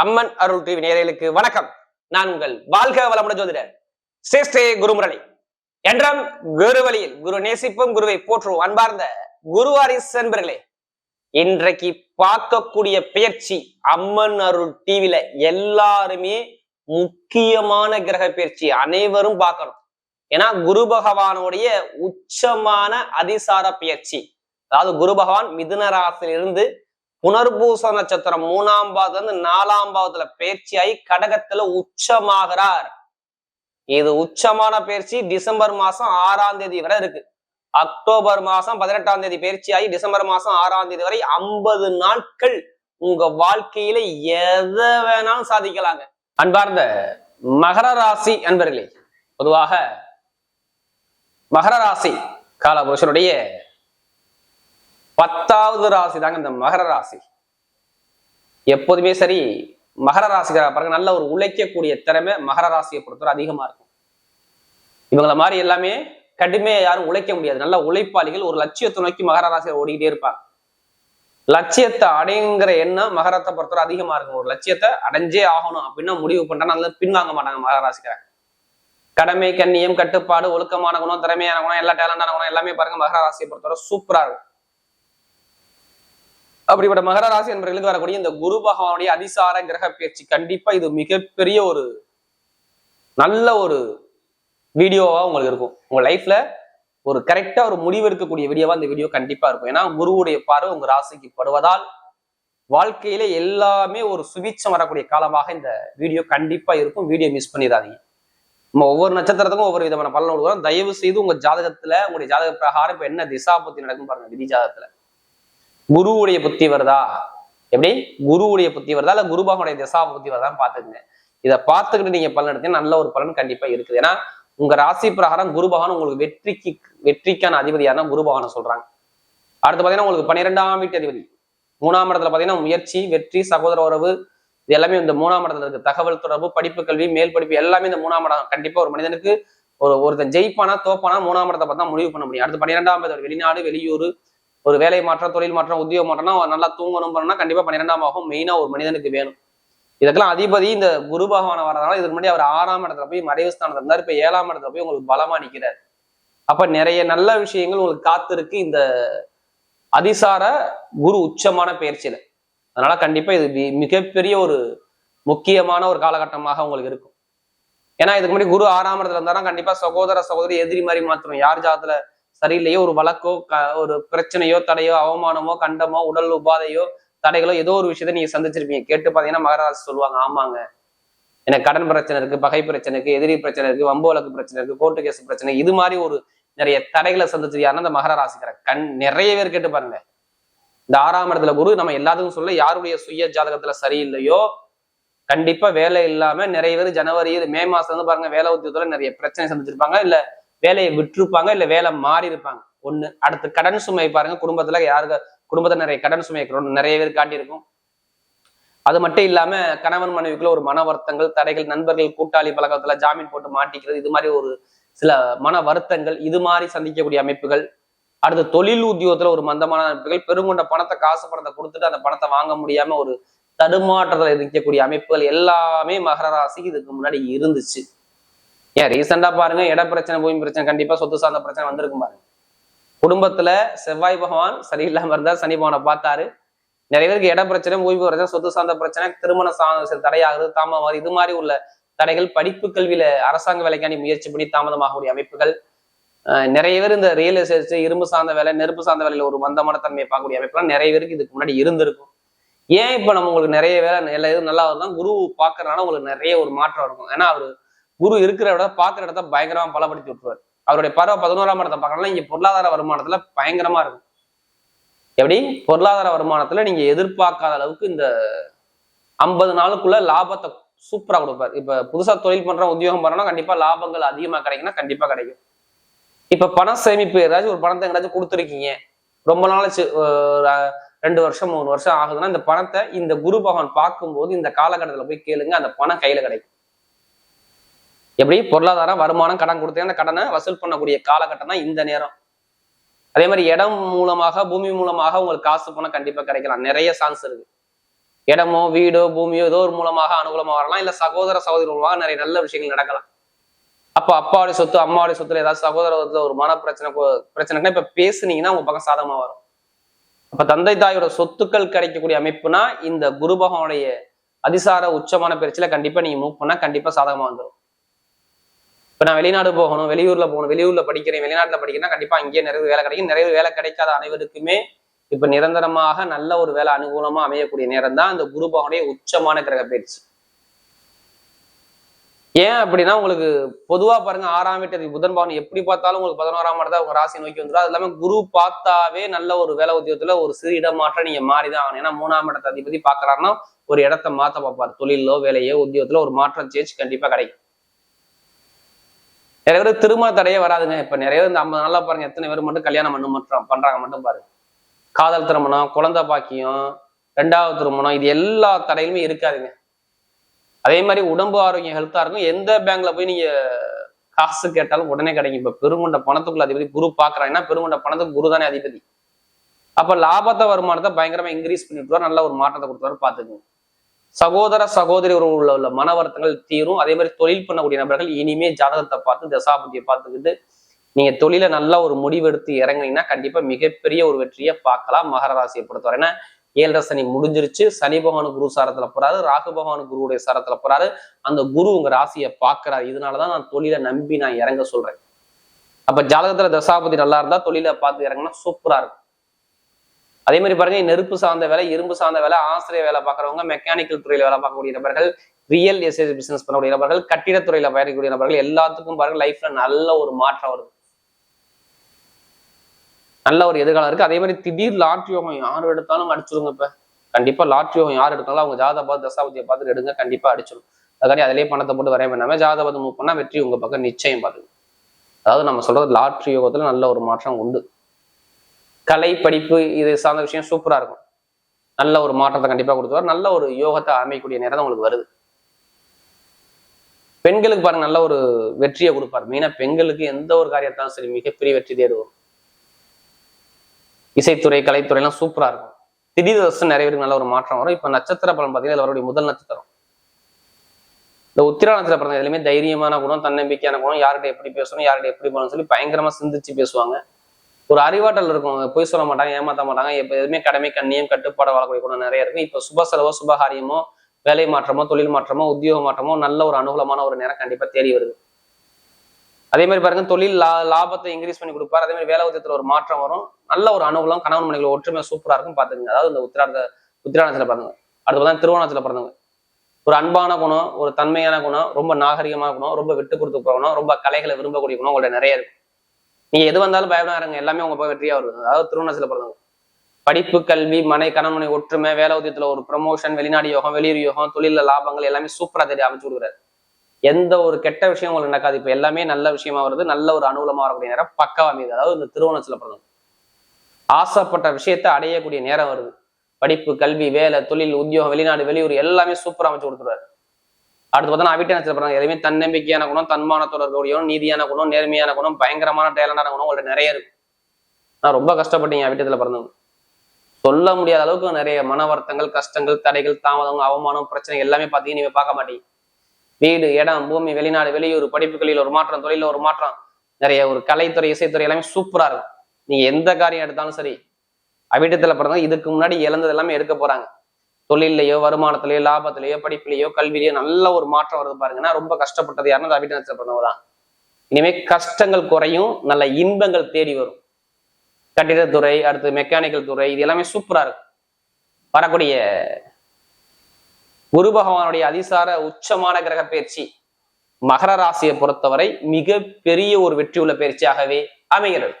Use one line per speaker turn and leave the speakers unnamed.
அம்மன் அருள் TV நேரலுக்கு வணக்கம். நான் உங்கள் வாழ்க வளமுடன் ஜோதிடர் ஸ்ரேஷ்டே குருமுரளி. என்றும் குரு வழியில் குரு நேசிப்பும் குருவை போற்றுவோம் அன்பார்ந்த குருவாரிஸ் என்பர்களே இன்றைக்கு பார்க்கக்கூடிய பயிற்சி அம்மன் அருள் டிவில எல்லாருமே முக்கியமான கிரக பயிற்சி அனைவரும் பார்க்கணும். ஏன்னா குரு பகவானுடைய உச்சமான அதிசார பயிற்சி அதாவது குரு பகவான் மிதுன ராசியிலிருந்து புனர்பூச நட்சத்திரம் மூணாம் பாவத்துல இருந்து நாலாம் பாவத்துல பயிற்சியாகி கடகத்துல உச்சமாகிறார். இது உச்சமான பயிற்சி டிசம்பர் மாசம் ஆறாம் தேதி வரை இருக்கு. அக்டோபர் மாசம் பதினெட்டாம் தேதி பயிற்சியாகி டிசம்பர் மாசம் ஆறாம் தேதி வரை ஐம்பது நாட்கள் உங்க வாழ்க்கையில எதை வேணாலும் சாதிக்கலாங்க. அன்பார்ந்த மகர ராசி அன்பர்களே பொதுவாக மகர ராசி காலபுருஷனுடைய பத்தாவது ராசி தாங்க இந்த மகர ராசி. எப்போதுமே சரி மகர ராசிக்கார பாருங்க நல்ல ஒரு உழைக்கக்கூடிய திறமை மகர ராசியை பொறுத்தவரை அதிகமா இருக்கும். இவங்கள மாதிரி எல்லாமே கடுமையா யாரும் உழைக்க முடியாது. நல்ல உழைப்பாளிகள் ஒரு லட்சியத்தை நோக்கி மகர ராசியை ஓடிக்கிட்டே இருப்பாங்க. லட்சியத்தை அடைங்கிற எண்ணம் மகரத்தை பொறுத்தவரை அதிகமா இருக்கும். ஒரு லட்சியத்தை அடைஞ்சே ஆகணும் அப்படின்னா முடிவு பண்றாங்க அதுல பின்வாங்க மாட்டாங்க மகர ராசிக்காரங்க கடமை கண்ணியம் கட்டுப்பாடு ஒழுக்கமான குணம் திறமையான குணம் எல்லா டேலண்டான குணம் எல்லாமே பாருங்க மகர ராசியை பொறுத்தவரை சூப்பரா இருக்கும். அப்படிப்பட்ட மகர ராசி என்பவர்களுக்கு வரக்கூடிய இந்த குரு பகவானுடைய அதிசார கிரக பயிற்சி கண்டிப்பா இது மிகப்பெரிய ஒரு நல்ல ஒரு வீடியோவா உங்களுக்கு இருக்கும். உங்க லைஃப்ல ஒரு கரெக்டா ஒரு முடிவு எடுக்கக்கூடிய வீடியோவா இந்த வீடியோ கண்டிப்பா இருக்கும். ஏன்னா குருவுடைய பார்வை உங்க ராசிக்கு படுவதால் வாழ்க்கையில எல்லாமே ஒரு சுபிச்சம் வரக்கூடிய காலமாக இந்த வீடியோ கண்டிப்பா இருக்கும். வீடியோ மிஸ் பண்ணிடாதீங்க. நம்ம ஒவ்வொரு நட்சத்திரத்துக்கும் ஒவ்வொரு விதமான பலன் கொடுக்குறோம். தயவு செய்து உங்க ஜாதகத்துல உங்களுடைய ஜாதக பிரகாரம் இப்ப என்ன திசா புத்தி நடக்கும் பாருங்க விதி ஜாதகத்துல. குருவுடைய புத்தி வருதா? எப்படி? குருவுடைய புத்தி வருதா? இல்ல குருபாகனுடைய திசா புத்தி வருதான்னு பாத்துக்கங்க இதை பார்த்துக்கிட்டு நீங்க பலன் எடுத்தீங்கன்னா நல்ல ஒரு பலன் கண்டிப்பா இருக்குது. ஏன்னா உங்க ராசி பிரகாரம் குரு பகவான் உங்களுக்கு வெற்றிக்கு வெற்றிக்கான அதிபதியான குரு பகவானை சொல்றாங்க. அடுத்து பாத்தீங்கன்னா உங்களுக்கு பன்னிரெண்டாம் வீட்டு அதிபதி. மூணாம் இடத்துல பாத்தீங்கன்னா முயற்சி வெற்றி சகோதர உறவு இது எல்லாமே இந்த மூணாம் இடத்துல இருக்கு. தகவல் தொடர்பு படிப்பு கல்வி மேல் படிப்பு எல்லாமே இந்த மூணாம் இடம். கண்டிப்பா ஒரு மனிதனுக்கு ஒரு ஒருத்தன் ஜெயிப்பானா தோப்பானா மூணாம் இடத்தை பார்த்தா முடிவு பண்ண முடியும். அடுத்து பன்னிரெண்டாம் வெளிநாடு வெளியூர் ஒரு வேலை மாற்றம் தொழில் மாற்றம் உத்தியோக மாற்றம்னா நல்லா தூங்கணும் பண்ணணும்னா கண்டிப்பா பன்னிரெண்டாம் ஆகும் மெயினா ஒரு மனிதனுக்கு வேணும். இதுக்கெல்லாம் அதிபதி இந்த குரு பகவான வரதுனால இதுக்கு முன்னாடி அவர் ஆறாம் இடத்துல போய் மறைவு ஸ்தானத்துல இருந்தார். இப்ப ஏழாம் இடத்துல போய் உங்களுக்கு பலமா நிக்கிறார். அப்ப நிறைய நல்ல விஷயங்கள் உங்களுக்கு காத்திருக்கு இந்த அதிசார குரு உச்சமான பயிற்சியில அதனால கண்டிப்பா இது மிகப்பெரிய ஒரு முக்கியமான ஒரு காலகட்டமாக உங்களுக்கு இருக்கும். ஏன்னா இதுக்கு முன்னாடி குரு ஆறாம் இடத்துல இருந்தாலும் கண்டிப்பா சகோதர சகோதரி எதிரி மாதிரி மாத்திரம். யார் ஜாதத்துல சரியில்லையோ ஒரு வழக்கோ க- ஒரு பிரச்சனையோ தடையோ அவமானமோ கண்டமோ உடல் உபாதையோ தடைகளோ ஏதோ ஒரு விஷயத்த நீங்க சந்திச்சிருப்பீங்க. கேட்டு பாத்தீங்கன்னா மகராஜ் சொல்லுவாங்க ஆமாங்க. எனக்கு கடன் பிரச்சனை இருக்கு பகை பிரச்சனை இருக்கு எதிரி பிரச்சனை இருக்கு வம்பு வழக்கு பிரச்சனை இருக்கு கோர்ட்டு கேஸ் பிரச்சனை இது மாதிரி ஒரு நிறைய தடைகளை சந்திச்சது யாருன்னா அந்த மகர ராசிக்காரர் கண் நிறைய பேர் கேட்டு பாருங்க. இந்த ஆறாம் இடத்துல குரு நம்ம எல்லாத்துக்கும் சொல்ல யாருடைய சுய ஜாதகத்துல சரியில்லையோ கண்டிப்பா வேலை இல்லாம நிறைய பேர் ஜனவரி மே மாசம் வந்து பாருங்க வேலை உத்தியத்துல நிறைய பிரச்சனை சந்திச்சிருப்பாங்க இல்ல வேலையை விட்டுருப்பாங்க இல்ல வேலை மாறி இருப்பாங்க. ஒண்ணு அடுத்து கடன் சுமை பாருங்க குடும்பத்துல யாருக்கு குடும்பத்துல நிறைய கடன் சுமை நிறைய பேர் காட்டியிருக்கும். அது மட்டும் இல்லாம கணவன் மனைவிக்குள்ள ஒரு மன வருத்தங்கள் தடைகள் நண்பர்கள் கூட்டாளி பழக்கத்துல ஜாமீன் போட்டு மாட்டிக்கிறது இது மாதிரி ஒரு சில மன வருத்தங்கள் இது மாதிரி சந்திக்கக்கூடிய அமைப்புகள். அடுத்து தொழில் உத்தியோகத்துல ஒரு மந்தமான அமைப்புகள் பெருங்கொண்ட பணத்தை காசு பணத்தை கொடுத்துட்டு அந்த பணத்தை வாங்க முடியாம ஒரு தடுமாற்றத்தில் இருக்கக்கூடிய அமைப்புகள் எல்லாமே மகர ராசிக்கு இதுக்கு முன்னாடி இருந்துச்சு. ஏன் ரீசெண்டா பாருங்க இட பிரச்சனை பூமி பிரச்சனை கண்டிப்பா சொத்து சார்ந்த பிரச்சனை வந்திருக்கும் பாருங்க. குடும்பத்துல செவ்வாய் பகவான் சரியில்லாம இருந்தா சனி பகவானை பார்த்தாரு. நிறைய பேருக்கு இட பிரச்சனை ஓய்வு பிரச்சனை சொத்து சார்ந்த பிரச்சனை திருமண சார்ந்த தடையாகுது தாமதம் இது மாதிரி உள்ள தடைகள் படிப்பு கல்வியில அரசாங்க வேலைக்காண்டி முயற்சி பண்ணி தாமதமாகக்கூடிய அமைப்புகள். நிறைய பேர் இந்த ரியல் எஸ்டேட் இரும்பு சார்ந்த வேலை நெருப்பு சார்ந்த வேலையில ஒரு மந்தமான தன்மையை பார்க்கக்கூடிய அமைப்புலாம் நிறைய பேருக்கு இதுக்கு முன்னாடி இருந்திருக்கும். ஏன் இப்ப நம்ம உங்களுக்கு நிறைய வேலை எல்லா நல்லா வருதான் குரு பாக்குறதுனால உங்களுக்கு நிறைய ஒரு மாற்றம் இருக்கும். ஏன்னா அவரு குரு இருக்கிற விட பாக்குற இடத்த பயங்கரமா பலப்படுத்தி விட்டுருவார். அவருடைய பறவை பதினோராம் இடத்தை பார்க்கலாம் இங்க பொருளாதார வருமானத்துல பயங்கரமா இருக்கும். எப்படி? பொருளாதார வருமானத்துல நீங்க எதிர்பார்க்காத அளவுக்கு இந்த ஐம்பது நாளுக்குள்ள லாபத்தை சூப்பரா கொடுப்பாரு. இப்ப புதுசா தொழில் பண்ற உத்தியோகம் பண்றோம்னா கண்டிப்பா லாபங்கள் அதிகமா கிடைக்குன்னா கண்டிப்பா கிடைக்கும். இப்ப பண சேமிப்பு ஏதாச்சும் ஒரு பணத்தை எங்கேயாச்சும் கொடுத்துருக்கீங்க. ரொம்ப நாளாச்சு ரெண்டு வருஷம் மூணு வருஷம் ஆகுதுன்னா இந்த பணத்தை இந்த குரு பகவான் பார்க்கும்போது இந்த காலகட்டத்துல போய் கேளுங்க அந்த பணம் கையில கிடைக்கும். எப்படி? பொருளாதாரம் வருமானம் கடன் கொடுத்தே அந்த கடனை வசூல் பண்ணக்கூடிய காலகட்டம் தான் இந்த நேரம். அதே மாதிரி இடம் மூலமாக பூமி மூலமாக உங்களுக்கு காசு பணம் கண்டிப்பா கிடைக்கலாம். நிறைய சான்ஸ் இருக்கு. இடமோ வீடோ பூமியோ ஏதோ ஒரு மூலமாக அனுகூலமாக வரலாம். இல்ல சகோதர சகோதரி மூலமாக நிறைய நல்ல விஷயங்கள் நடக்கலாம். அப்போ அப்பாவுடைய சொத்து அம்மாவுடைய சொத்துல ஏதாவது சகோதரத்துல ஒரு மன பிரச்சனை பிரச்சனை பிரச்சனைனா இப்ப பேசுனீங்கன்னா உங்க பக்கம் சாதகமா வரும். அப்ப தந்தை தாயோட சொத்துக்கள் கிடைக்கக்கூடிய அமைப்புனா இந்த குரு பகவானுடைய அதிசார உச்சமான பயிற்சியில கண்டிப்பா நீங்க மூவ் பண்ணா கண்டிப்பா சாதகமா வந்துடும் இப்போ நான் வெளிநாடு போகணும் வெளியூர்ல போகணும் வெளியூர்ல படிக்கிறேன் வெளிநாட்டுல படிக்கிறேன்னா கண்டிப்பா அங்கேயே நிறைய வேலை கிடைக்கும். நிறைய வேலை கிடைக்காத அனைவருக்குமே இப்ப நிரந்தரமாக நல்ல ஒரு வேலை அனுகூலமா அமையக்கூடிய நேரம் தான் இந்த குரு பகவானுடைய உச்சமான கிரக பயிற்சி. ஏன் அப்படின்னா உங்களுக்கு பொதுவா பாருங்க ஆறாம் வீட்டு புதன் பவன் எப்படி பார்த்தாலும் உங்களுக்கு பதினோராம் இடத்த உங்க ராசி நோக்கி வந்துடும் அது இல்லாம குரு பார்த்தாவே நல்ல ஒரு வேலை உத்தியோகத்துல ஒரு சிறு இடமாற்றம் நீங்க மாறிதான் ஆகணும். ஏன்னா மூணாம் இடத்த அதிபதி பாக்குறாருன்னா ஒரு இடத்த மாத்த பார்ப்பாரு. தொழிலோ வேலையோ உத்தியோகத்துல ஒரு மாற்றம் சேஞ்ச் கண்டிப்பா கிடைக்கும். நிறைய பேர் திருமண தடையே வராதுங்க. இப்ப நிறைய பேர் இந்த ஐம்பது நாளா பாருங்க எத்தனை பேர் மட்டும் கல்யாணம் பண்ண மட்டும் பண்றாங்க மட்டும் பாருங்க காதல் திருமணம் குழந்தை பாக்கியம் ரெண்டாவது திருமணம் இது எல்லா தடையிலுமே இருக்காதுங்க. அதே மாதிரி உடம்பு ஆரோக்கியம் ஹெல்த்தா இருக்கும். எந்த பேங்க்ல போய் நீங்க காசு கேட்டாலும் உடனே கிடைக்கும். இப்ப பெருமண்ட பணத்துக்குள்ள அதிபதி குரு பாக்குறாங்கன்னா பெருங்கொண்ட பணத்துக்கு குரு தானே அதிபதி. அப்ப லாபத்தை வருமானத்தை பயங்கரமா இன்க்ரீஸ் பண்ணிட்டு நல்ல ஒரு மாற்றத்தை கொடுத்துவாரு பாத்துக்கோங்க சகோதர சகோதரி உறவுல உள்ள மன வருத்தங்கள் தீரும். அதே மாதிரி தொழில் பண்ணக்கூடிய நபர்கள் இனிமே ஜாதகத்தை பார்த்து தசாபதியை பார்த்துக்கிட்டு நீங்க தொழில நல்லா ஒரு முடிவெடுத்து இறங்குனீங்கன்னா கண்டிப்பா மிகப்பெரிய ஒரு வெற்றியை பார்க்கலாம் மகர ராசியை பொறுத்தவரை. ஏன்னா ஏழரை சனி முடிஞ்சிருச்சு. சனி பகவான் குரு சாரத்துல போறாரு. ராகு பகவான் குருவுடைய சாரத்துல போறாரு. அந்த குரு உங்க ராசியை பார்க்கறாரு. இதனாலதான் நான் தொழிலை நம்பி நான் இறங்க சொல்றேன். அப்ப ஜாதகத்துல தசாபதி நல்லா இருந்தா தொழில பார்த்து இறங்கினா சூப்பரா இருக்கும். அதே மாதிரி பாருங்க நெருப்பு சார்ந்த வேலை இரும்பு சார்ந்த வேலை ஆசிரியர் வேலை பார்க்கறவங்க மெக்கானிக்கல் துறையில் வேலை பார்க்கக்கூடிய நபர்கள் ரியல் எஸ்டேட் பிசினஸ் பண்ணக்கூடிய நபர்கள் கட்டிடத்துறையில பயணிக்கக்கூடிய நபர்கள் எல்லாத்துக்கும் பாருங்க லைஃப்ல நல்ல ஒரு மாற்றம் வருது. நல்ல ஒரு எதிர்காலம் இருக்கு. அதே மாதிரி திடீர் லாட்ரி யோகம் யார் எடுத்தாலும் அடிச்சிருங்க இப்ப. கண்டிப்பா லாட்ரி யோகம் யார் எடுத்தாலும் அவங்க ஜாதக பார்த்து தசாபதியை பார்த்து எடுங்க கண்டிப்பா அடிச்சிடும் அதுக்காண்டி அதிலேயே பணத்தை போட்டு வரைய வேண்டாமே. ஜாதகத்தை மூவ் பண்ணா வெற்றி உங்க பக்கம் நிச்சயம் பாருங்க அதாவது நம்ம சொல்றது லாட்ரி யோகத்துல நல்ல ஒரு மாற்றம் உண்டு. கலை படிப்பு இது சார்ந்த விஷயம் சூப்பரா இருக்கும். நல்ல ஒரு மாற்றத்தை கண்டிப்பாக கொடுத்துருவார். நல்ல ஒரு யோகத்தை அமைக்கக்கூடிய நேரம் தான் உங்களுக்கு வருது. பெண்களுக்கு பாருங்க நல்ல ஒரு வெற்றியை கொடுப்பார். மெயினாக பெண்களுக்கு எந்த ஒரு காரியத்தாலும் சரி மிகப்பெரிய வெற்றி தேடுவோம். இசைத்துறை கலைத்துறை எல்லாம் சூப்பரா இருக்கும். திடீர் வருஷம் நிறைய பேருக்கு நல்ல ஒரு மாற்றம் வரும். இப்போ நட்சத்திர பலன் பார்த்தீங்கன்னா இதுல வரக்கூடிய முதல் நட்சத்திரம். இந்த உத்திரா நட்சத்திர பிறந்த எதுலையுமே தைரியமான குணம் தன்னம்பிக்கையான குணம் யார்கிட்ட எப்படி பேசணும் யார்கிட்ட எப்படி போகணும்னு சொல்லி பயங்கரமா சிந்திச்சு பேசுவாங்க. ஒரு அறிவாற்றல் இருக்கும். பொய் சொல்ல மாட்டாங்க ஏமாத்த மாட்டாங்க. இப்ப எதுவுமே கடமை கண்ணியம் கட்டுப்பாடு வாழக்கூடிய குணம் நிறைய இருக்கும் இப்ப சுப செலவோ சுபகாரியமோ வேலை மாற்றமோ தொழில் மாற்றமோ உத்தியோக மாற்றமோ நல்ல ஒரு அனுகூலமான ஒரு நேரம் கண்டிப்பா தேடி வருது. அதே மாதிரி பாருங்க தொழில் லா லாபத்தை இன்க்ரீஸ் பண்ணி கொடுப்பாரு. அதே மாதிரி வேலை உத்தியத்தில் ஒரு மாற்றம் வரும். நல்ல ஒரு அனுகூலம் கணவன் மனைகள் ஒற்றுமை சூப்பரா இருக்கும் பார்த்துக்கங்க. அதாவது இந்த உத்திராட உத்திராணத்தில் பிறந்தவங்க அடுத்து பார்த்தா திருவோணத்தில் பிறந்தவங்க. ஒரு அன்பான குணம் ஒரு தன்மையான குணம் ரொம்ப நாகரிகமான குணம் ரொம்ப விட்டு கொடுத்து போகணும் ரொம்ப கலைகளை விரும்பக்கூடிய குணம் உங்கள்ட்ட நிறைய இருக்கு. நீங்க எது வந்தாலும் பயப்படாருங்க எல்லாமே உங்க வெற்றியா வருது. அதாவது திருவண்ணாசில பிறந்தவங்க படிப்பு கல்வி மனை கணவனை ஒற்றுமை வேலை உதயத்துல ஒரு ப்ரமோஷன் வெளிநாடு யோகம் வெளியூர் யோகம் தொழில லாபங்கள் எல்லாமே சூப்பரா தெரிய அமைச்சு கொடுக்குறாரு. எந்த ஒரு கெட்ட விஷயம் உங்களுக்கு நடக்காது. இப்ப எல்லாமே நல்ல விஷயமா வருது. நல்ல ஒரு அனுகூலமா வரக்கூடிய நேரம் பக்கவா மீது அதாவது இந்த திருவண்ணாசில பிறந்தவங்க ஆசைப்பட்ட விஷயத்தை அடையக்கூடிய நேரம் வருது. படிப்பு கல்வி வேலை தொழில் உத்தியோகம் வெளிநாடு வெளியூர் எல்லாமே சூப்பரா அமைச்சு கொடுத்துருவாரு. அடுத்து பார்த்தா அவிட்ட நட்சத்திரம் எதுவுமே தன்னம்பிக்கையான குணம் தன்மானத்தோட இருக்கக்கூடிய நீதியான குணம் நேர்மையான குணம் பயங்கரமான டேலண்டான குணம் உங்கள்ட்ட நிறைய இருக்கு. நான் ரொம்ப கஷ்டப்பட்டீங்க அவிட்டத்தில் பிறந்தவங்க. சொல்ல முடியாத அளவுக்கு நிறைய மன வருத்தங்கள் கஷ்டங்கள் தடைகள் தாமதம் அவமானம் பிரச்சனை எல்லாமே பார்த்தீங்க நீங்க பார்க்க மாட்டீங்க. வீடு இடம் பூமி வெளிநாடு வெளியூர் படிப்புகளில் ஒரு மாற்றம் தொழிலில் ஒரு மாற்றம் நிறைய ஒரு கலைத்துறை இசைத்துறை எல்லாமே சூப்பரா இருக்கும் நீங்க எந்த காரியம் எடுத்தாலும் சரி அவிட்டத்துல பிறந்தவங்க இதுக்கு முன்னாடி இழந்தது எல்லாமே எடுக்க போறாங்க. தொழிலையோ வருமானத்திலேயோ லாபத்திலேயோ படிப்புலையோ கல்வியிலேயோ நல்ல ஒரு மாற்றம் வருது பாருங்கன்னா ரொம்ப கஷ்டப்பட்டது யாருன்னா அவிட்ட நட்சத்திரம் பிறந்தவங்க தான். இனிமே கஷ்டங்கள் குறையும் நல்ல இன்பங்கள் தேடி வரும். கட்டிடத்துறை அடுத்து மெக்கானிக்கல் துறை இது எல்லாமே சூப்பரா இருக்கும் வரக்கூடிய குரு பகவானுடைய அதிசார உச்சமான கிரக பயிற்சி மகர ராசியை பொறுத்தவரை மிக பெரிய ஒரு வெற்றியுள்ள பயிற்சியாகவே அமைகிறது.